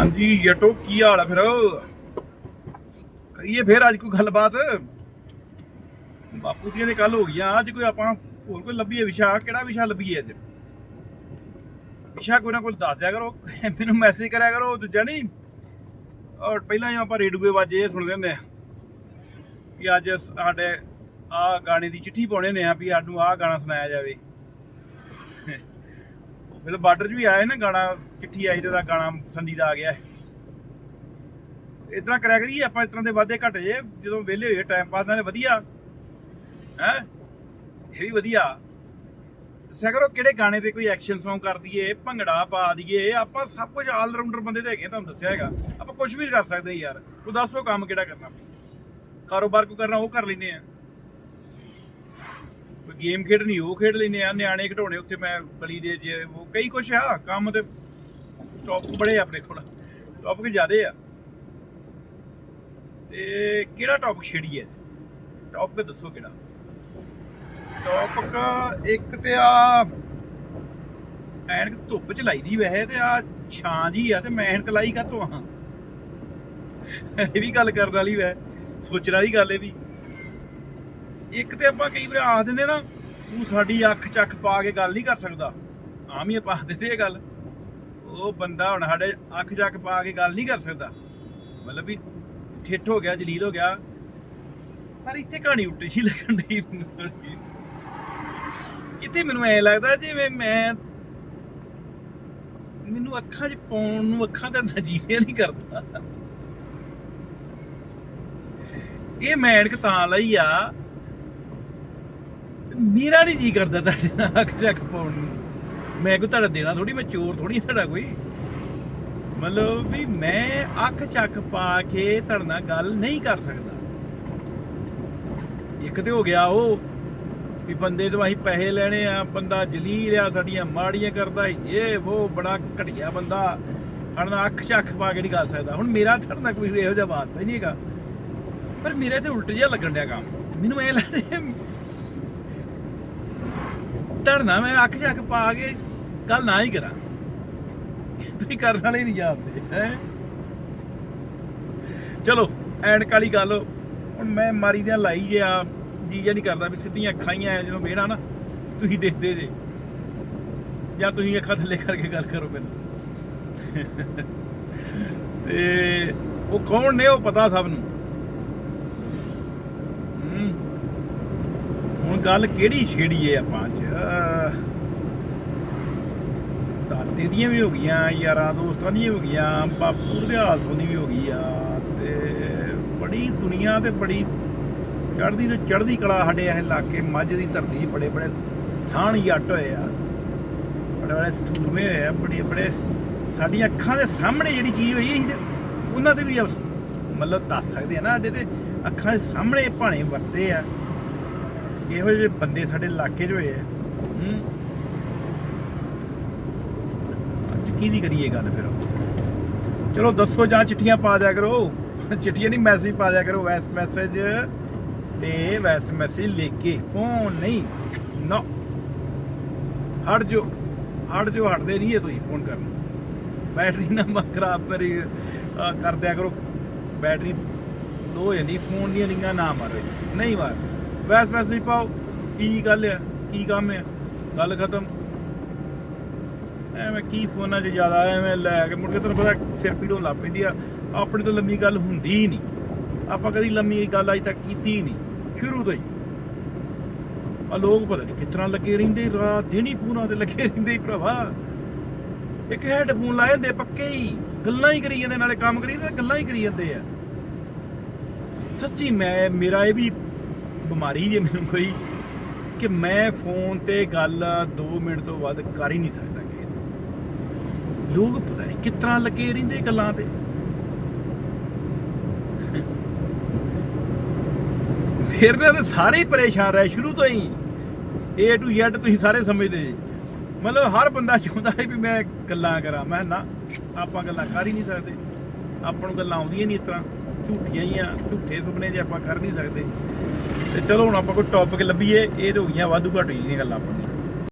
ਹਾਂਜੀ ਜਟੋ ਕੀ ਹਾਲ ਆ ਫਿਰ? ਕਰੀਏ ਫਿਰ ਅੱਜ ਕੋਈ ਗੱਲਬਾਤ? ਬਾਪੂ ਦੀਆਂ ਦੇ ਕੱਲ ਹੋ ਗਈਆਂ ਅੱਜ ਕੋਈ ਆਪਾਂ ਹੋਰ ਕੋਈ ਲੱਭੀਏ ਵਿਸ਼ਾ? ਕਿਹੜਾ ਵਿਸ਼ਾ ਲੱਭੀਏ ਅੱਜ? ਵਿਸ਼ਾ ਕੋਈ ਨਾ ਕੋਈ ਦੱਸ ਦਿਆ ਕਰੋ, ਮੈਨੂੰ ਮੈਸੇਜ ਕਰਿਆ ਕਰੋ, ਦੂਜਾ ਨਹੀਂ। ਔਰ ਪਹਿਲਾਂ ਹੀ ਆਪਾਂ ਰੇਡੂਏ ਵਾਜੇ ਸੁਣ ਲੈਂਦੇ ਆ ਕਿ ਅੱਜ ਸਾਡੇ ਆ ਗਾਣੇ ਦੀ ਚਿੱਠੀ ਪਾਉਣੇ ਨੇ ਆ ਵੀ ਸਾਨੂੰ ਆਹ ਗਾਣਾ ਸੁਣਾਇਆ ਜਾਵੇ। ਫਿਰ ਬਾਰਡਰ 'ਚ ਵੀ ਆਇਆ ਨਾ ਗਾਣਾ ਚਿੱਠੀ ਆਈ ਤੇ ਉਹਦਾ ਗਾਣਾ ਸੰਦੀ ਦਾ ਆ ਗਿਆ। ਇਤਨਾ ਕਰਿਆ ਕਰੀਏ ਆਪਾਂ ਇਸ ਤਰ੍ਹਾਂ ਦੇ ਵਾਧੇ ਘਟ ਜੇ ਜਦੋਂ ਵਿਹਲੇ ਹੋਏ ਟਾਈਮ ਪਾਸ ਨਾਲ ਵਧੀਆ। ਹੈ? ਇਹ ਵੀ ਵਧੀਆ। ਦੱਸਿਆ ਕਰੋ ਕਿਹੜੇ ਗਾਣੇ ਤੇ ਕੋਈ ਐਕਸ਼ਨ Song ਕਰ ਦਈਏ ਭੰਗੜਾ ਪਾ ਦਈਏ ਆਪਾਂ ਸਭ ਕੁਝ ਆਲ ਰਾਊਂਡਰ ਬੰਦੇ ਤੇ ਹੈਗੇ ਆ, ਤੁਹਾਨੂੰ ਦੱਸਿਆ ਹੈਗਾ। ਆਪਾਂ ਕੁਝ ਵੀ ਕਰ ਸਕਦੇ ਯਾਰ। ਉਹ ਦੱਸੋ ਕੰਮ ਕਿਹੜਾ ਕਰਨਾ। ਕਾਰੋਬਾਰ ਕੋ ਕਰਨਾ ਉਹ ਕਰ ਲੈਨੇ ਆ ਗੇਮ ਖੇਡਣੀ, ਉਹ ਖੇਡ ਲੈਨੇ ਆ ਨਿਆਣੇ ਘਟਾਉਣੇ ਉੱਥੇ ਮੈਂ ਬਲੀ ਦੇ ਜੇ ਉਹ ਕਈ ਕੁਛ ਆ, ਕੰਮ ਤੇ ਟੌਪਿਕ ਬੜੇ ਆ ਆਪਣੇ ਕੋਲ ਟੌਪਿਕ ਜ਼ਿਆਦੇ ਆ। ਤੇ ਕਿਹੜਾ ਟੌਪਿਕ ਛੇੜੀਏ ਟੌਪਿਕ ਦੱਸੋ ਕਿਹੜਾ? ਟੌਪਿਕ ਇੱਕ ਤੇ ਆ, ਐਨਕ ਧੁੱਪ ਚ ਲਾਈ ਦੀ ਵੈਸੇ ਤੇ ਆ ਛਾਂ ਜੀ ਆ ਤੇ ਮੈਂ ਐਨਕ ਲਾਈ ਕਾਤੋਂ ਆ? ਇਹ ਵੀ ਗੱਲ ਕਰਨ ਵਾਲੀ ਵੈ, ਸੋਚਣ ਵਾਲੀ ਗੱਲ ਇਹ ਵੀ। ਇੱਕ ਤੇ ਆਪਾਂ ਕਈ ਵਾਰ ਆਖ ਦਿੰਦੇ ਨਾ, ਤੂੰ ਸਾਡੀ ਅੱਖ ਚੱਖ ਪਾ ਕੇ ਗੱਲ ਨਹੀਂ ਕਰ ਸਕਦਾ। ਆਮ ਹੀ ਆਪਾਂ ਆਖ ਦਿੰਦੇ ਇਹ ਗੱਲ। ਉਹ ਬੰਦਾ ਹੁਣ ਸਾਡੇ ਅੱਖ ਚੱਖ ਪਾ ਕੇ ਗੱਲ ਨਹੀਂ ਕਰ ਸਕਦਾ। ਮਤਲਬ ਵੀ ਠੇਠ ਹੋ ਗਿਆ, ਜਲੀਲ ਹੋ ਗਿਆ। ਪਰ ਇੱਥੇ ਕਹਾਣੀ ਉਲਟੀ ਸੀ ਲੱਗਣ ਦੀ ਇੱਥੇ ਮੈਨੂੰ ਐ ਲੱਗਦਾ ਜਿਵੇਂ ਮੈਂ ਮੈਨੂੰ ਅੱਖਾਂ 'ਚ ਪਾਉਣ ਨੂੰ ਅੱਖਾਂ ਦਾ ਨਜੀਆ ਨਹੀਂ ਕਰਦਾ। ਇਹ ਮੈਂ ਤਾਂ ਲਈ ਆ ਮੇਰਾ ਨਹੀਂ ਜੀ ਕਰਦਾ ਤੁਹਾਡੇ ਨਾਲ ਅੱਖ ਚੱਕ ਪਾਉਣ ਨੂੰ। ਮੈਂ ਕੋਈ ਤੁਹਾਡਾ ਦੇਣਾ ਥੋੜੀ ਮੈਂ ਚੋਰ ਥੋੜੀ ਤੁਹਾਡਾ ਕੋਈ। ਮਤਲਬ ਵੀ ਮੈਂ ਅੱਖ ਚੱਕ ਪਾ ਕੇ ਤੁਹਾਡੇ ਨਾਲ ਗੱਲ ਨਹੀਂ ਕਰ ਸਕਦਾ। ਇੱਕ ਤੇ ਹੋ ਗਿਆ ਉਹ ਵੀ ਬੰਦੇ ਤੋਂ ਅਸੀਂ ਪੈਸੇ ਲੈਣੇ ਆ, ਬੰਦਾ ਜਲੀਲ ਆ ਸਾਡੀਆਂ ਮਾੜੀਆਂ ਕਰਦਾ ਇਹ ਉਹ ਬੜਾ ਘਟੀਆ ਬੰਦਾ, ਸਾਡੇ ਅੱਖ ਚੱਖ ਪਾ ਕੇ ਨਹੀਂ ਗੱਲ ਸਕਦਾ। ਹੁਣ ਮੇਰਾ ਤੁਹਾਡੇ ਨਾਲ ਕੋਈ ਇਹੋ ਜਿਹਾ ਵਾਸਤਾ ਹੀ ਨਹੀਂ ਹੈਗਾ। ਪਰ ਮੇਰੇ ਤੇ ਉਲਟ ਜਿਹਾ ਲੱਗਣ ਡਿਆ ਕੰਮ। ਮੈਨੂੰ ਐ ਲੱਗਦਾ ਧਰਨਾ ਮੈਂ ਅੱਖ ਚੱਕ ਪਾ ਕੇ ਗੱਲ ਨਾ ਹੀ ਕਰਾਂ। ਤੁਸੀਂ ਕਰਨ ਵਾਲੇ ਨਹੀਂ ਜਾਣਦੇ, ਹੈ? ਚਲੋ, ਐਨਕ ਵਾਲੀ ਗੱਲ, ਹੁਣ ਮੈਂ ਮਾਰੀ ਦੀਆਂ ਲਾਈ ਆ, ਜੀ ਜਿਹਾ ਨਹੀਂ ਕਰਦਾ ਵੀ ਸਿੱਧੀਆਂ ਅੱਖਾਂ ਹੀ ਆ ਜਦੋਂ ਵੇਣਾ ਨਾ, ਤੁਸੀਂ ਦੇਖਦੇ ਜੇ। ਜਾਂ ਤੁਸੀਂ ਅੱਖਾਂ ਥੱਲੇ ਕਰਕੇ ਗੱਲ ਕਰੋ ਮੈਨੂੰ। ਤੇ ਉਹ ਕੌਣ ਨੇ ਉਹ ਪਤਾ ਸਭ ਨੂੰ ਹਮ। ਹੁਣ ਗੱਲ ਕਿਹੜੀ ਛੇੜੀਏ ਆਪਾਂ ਅੱਜ? ਦਾਤੇ ਦੀਆਂ ਵੀ ਹੋ ਗਈਆਂ, ਯਾਰਾਂ ਦੋਸਤਾਂ ਦੀਆਂ ਹੋ ਗਈਆਂ, ਬਾਪੂ ਦੇ ਹਾਲਸੋਂ ਦੀ ਵੀ ਹੋ ਗਈ ਆ, ਤੇ ਬੜੀ ਦੁਨੀਆ ਤੇ ਬੜੀ ਚੜਦੀ ਤੇ ਚੜਦੀ ਕਲਾ ਸਾਡੇ ਇਹ ਇਲਾਕੇ, ਮੱਝ ਦੀ ਧਰਤੀ 'ਚ ਬੜੇ ਬੜੇ ਸਾਣ ਜੱਟ ਹੋਏ ਆ। ਬੜੇ ਬੜੇ ਸੂਰਮੇ ਹੋਏ ਆ, ਬੜੇ ਬੜੇ ਸਾਡੀਆਂ ਅੱਖਾਂ ਦੇ ਸਾਹਮਣੇ ਜਿਹੜੀ ਚੀਜ਼ ਹੋਈ ਸੀ ਉਹਨਾਂ ਤੇ ਵੀ ਅਫਸ- ਮਤਲਬ ਦੱਸ ਸਕਦੇ ਆ ਨਾ ਸਾਡੇ ਤੇ। ਅੱਖਾਂ ਦੇ ਸਾਹਮਣੇ ਭਾਣੇ ਵਰਤੇ ਆ। ਇਹੋ ਜਿਹੇ ਬੰਦੇ ਸਾਡੇ ਇਲਾਕੇ 'ਚ ਹੋਏ ਆ। ਹੂੰ। ਅੱਜ ਕੀ ਦੀ ਕਰੀਏ ਗੱਲ ਫਿਰ? ਚਲੋ ਦੱਸੋ ਜਾਂ ਚਿੱਠੀਆਂ ਪਾ ਦਿਆ ਕਰੋ। ਚਿੱਠੀਆਂ ਨਹੀਂ ਮੈਸੇਜ ਪਾ ਦਿਆ ਕਰੋ ਵੈਸ ਮੈਸੇਜ ਤੇ ਵੈਸ ਮੈਸੇਜ ਲਿਖ ਕੇ। ਫੋਨ ਨਹੀਂ ਨਾ। ਹਟ ਜੋ ਹਟ ਜੋ ਹਟਦੇ ਨਹੀਂ ਇਹ ਤੁਸੀਂ ਫੋਨ ਕਰਨਾ। ਬੈਟਰੀ ਨਾ ਖਰਾਬ ਕਰੀ ਕਰ ਦਿਆ ਕਰੋ। ਬੈਟਰੀ ਲੋ ਹੋ ਜਾਂਦੀ ਫੋਨ ਦੀਆਂ ਰਿੰਗਾਂ ਨਾ ਮਾਰੋ। ਨਹੀਂ ਮਾਰ ਬੈਸ ਮੈਸੇਜ ਪਾਓ, ਕੀ ਗੱਲ ਆ, ਕੀ ਕੰਮ ਆ, ਗੱਲ ਖਤਮ। ਐਵੇਂ ਕੀ ਫੋਨਾਂ 'ਚ ਜ਼ਿਆਦਾ, ਐਵੇਂ ਲੈ ਕੇ ਮੁੜ ਕੇ ਤੁਹਾਨੂੰ ਪਤਾ ਸਿਰ ਪੀੜ ਹੋਣ ਲੱਗ ਪੈਂਦੀ ਆ। ਆਪਣੀ ਤਾਂ ਲੰਮੀ ਗੱਲ ਹੁੰਦੀ ਹੀ ਨਹੀਂ। ਆਪਾਂ ਕਦੀ ਲੰਮੀ ਗੱਲ ਅਜੇ ਤੱਕ ਕੀਤੀ ਹੀ ਨਹੀਂ, ਸ਼ੁਰੂ ਤੋਂ ਹੀ। ਆ ਲੋਕ ਪਤਾ ਨਹੀਂ ਕਿਤਨਾ ਲੱਗੇ ਰਹਿੰਦੇ, ਰਾਤ ਦਿਨ ਹੀ ਪੂਰਾ ਤੇ ਲੱਗੇ ਰਹਿੰਦੇ ਭਰਾਵਾ। ਇੱਕ ਹੈਡਫੋਨ ਲਾਏ ਹੁੰਦੇ ਪੱਕੇ ਹੀ, ਗੱਲਾਂ ਹੀ ਕਰੀ ਜਾਂਦੇ, ਨਾਲੇ ਕੰਮ ਕਰੀ ਜਾਂਦੇ ਗੱਲਾਂ ਹੀ ਕਰੀ ਜਾਂਦੇ ਆ। ਸੱਚੀ ਮੈਂ, ਮੇਰਾ ਇਹ ਵੀ ਬਿਮਾਰੀ ਜੇ ਮੈਨੂੰ ਕੋਈ, ਕਿ ਮੈਂ ਫੋਨ ਤੇ ਗੱਲ 2 ਮਿੰਟ ਤੋਂ ਵੱਧ ਕਰ ਹੀ ਨਹੀਂ ਸਕਦਾ ਕਿਸੇ ਲੋਕ ਪਤਾ ਨਹੀਂ ਕਿਸ ਤਰ੍ਹਾਂ ਲੱਗੇ ਰਹਿੰਦੇ ਗੱਲਾਂ ਤੇ। ਫਿਰ ਨਾ ਤਾਂ ਸਾਰੇ ਪਰੇਸ਼ਾਨ ਰਹੇ ਸ਼ੁਰੂ ਤੋਂ ਹੀ। A to Z ਤੁਸੀਂ ਸਾਰੇ ਸਮਝਦੇ। ਜੀ ਮਤਲਬ ਹਰ ਬੰਦਾ ਚਾਹੁੰਦਾ ਹੈ ਵੀ ਮੈਂ ਗੱਲਾਂ ਕਰਾਂ। ਮੈਂ ਨਾ, ਆਪਾਂ ਗੱਲਾਂ ਕਰ ਹੀ ਨਹੀਂ ਸਕਦੇ। ਆਪਾਂ ਨੂੰ ਗੱਲਾਂ ਆਉਂਦੀਆਂ ਨਹੀਂ ਇਸ ਤਰ੍ਹਾਂ। ਝੂਠੀਆਂ ਹੀ ਆ, ਝੂਠੇ ਸੁਪਨੇ ਜੇ ਆਪਾਂ ਕਰ ਨਹੀਂ ਸਕਦੇ। ਤੇ ਚਲੋ ਹੁਣ ਆਪਾਂ ਕੋਈ ਟੌਪਿਕ ਲੱਭੀਏ, ਇਹ ਤੇ ਹੋ ਗਈਆਂ ਵਾਧੂ ਘੱਟ ਦੀਆਂ ਗੱਲਾਂ ਆਪਣੀਆਂ